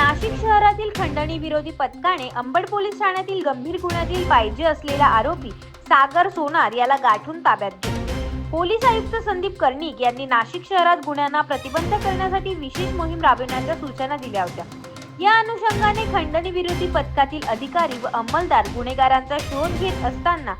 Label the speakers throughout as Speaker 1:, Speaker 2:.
Speaker 1: नाशिक शहरातील खंडणी विरोधी पथकाने अंबड पोलीस ठाण्यातील गंभीर गुन्ह्यातील पाहिजे असलेला आरोपी सागर सोनार याला गाठून ताब्यात घेतले. पोलीस आयुक्त संदीप कर्णिक यांनी नाशिक शहरात गुन्ह्यांना प्रतिबंध करण्यासाठी विशेष मोहीम राबविण्याच्या सूचना दिल्या होत्या. या अनुषंगाने खंडणी विरोधी पथकातील अधिकारी व अंमलदार गुन्हेगारांचा शोध घेत असताना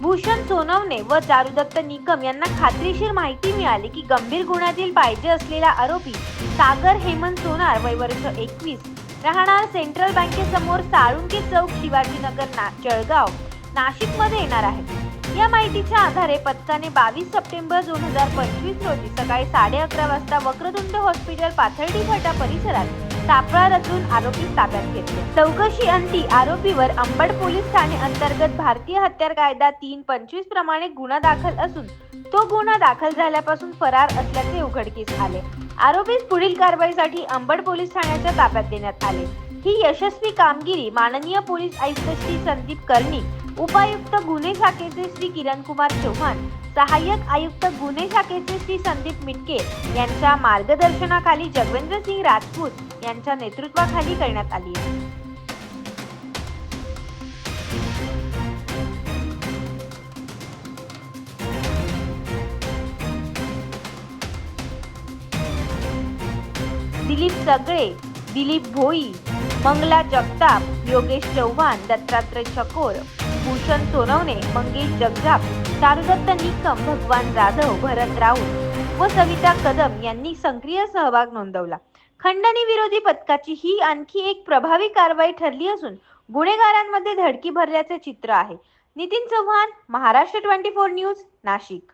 Speaker 1: भूषण सोनवणे व चारुदत्त निकम यांना खात्रीशीर माहिती मिळाली की गंभीर गुन्ह्यातील पाहिजे असलेला आरोपी सागर हेमंत सोनार वय वर्ष एकवीस राहणार सेंट्रल बँकेसमोर साळुंके चौक शिवाजीनगर ना जळगाव नाशिकमध्ये येणार आहे. या माहितीच्या आधारे पथकाने बावीस सप्टेंबर दोन हजार पंचवीस रोजी सकाळी साडे अकरा वाजता वक्रतुंड हॉस्पिटल पाथर्डी फाटा परिसरात सापळा रचून आरोपी ताब्यात घेतले. चौकशी अंती आरोपीवर अंबड पोलीस ठाणे अंतर्गत भारतीय हत्यार कायदा तीन पंचवीस प्रमाणे गुन्हा दाखल असून तो गुन्हा दाखल झाल्यापासून फरार असल्याचे उघडकीस आले. आरोपीस पुढील कारवाईसाठी अंबड पोलीस ठाण्याच्या ताब्यात देण्यात आले. ही यशस्वी कामगिरी माननीय पोलीस आयुक्त श्री संदीप कर्णिक उपायुक्त गुन्हे शाखेचे श्री किरण कुमार चव्हाण सहाय्यक आयुक्त गुन्हे शाखेचे श्री संदीप मिटके यांच्या मार्गदर्शनाखाली जगवेंद्र सिंग राजपूत यांच्या नेतृत्वाखाली करण्यात आली आहे. दिलीप सगळे दिलीप भोई मंगला जगताप योगेश चव्हाण दत्तात्रय चकोर भूषण सोनवणे मंगेश जगजाप दारुदत्त निकम भगवान जाधव भरत राऊत व सविता कदम यांनी सक्रिय सहभाग नोंदवला. खंडणी विरोधी पथकाची ही आणखी एक प्रभावी कारवाई ठरली असून गुन्हेगारांमध्ये धडकी भरल्याचे चित्र आहे. Nitin Chavan Maharashtra twenty four news Nashik.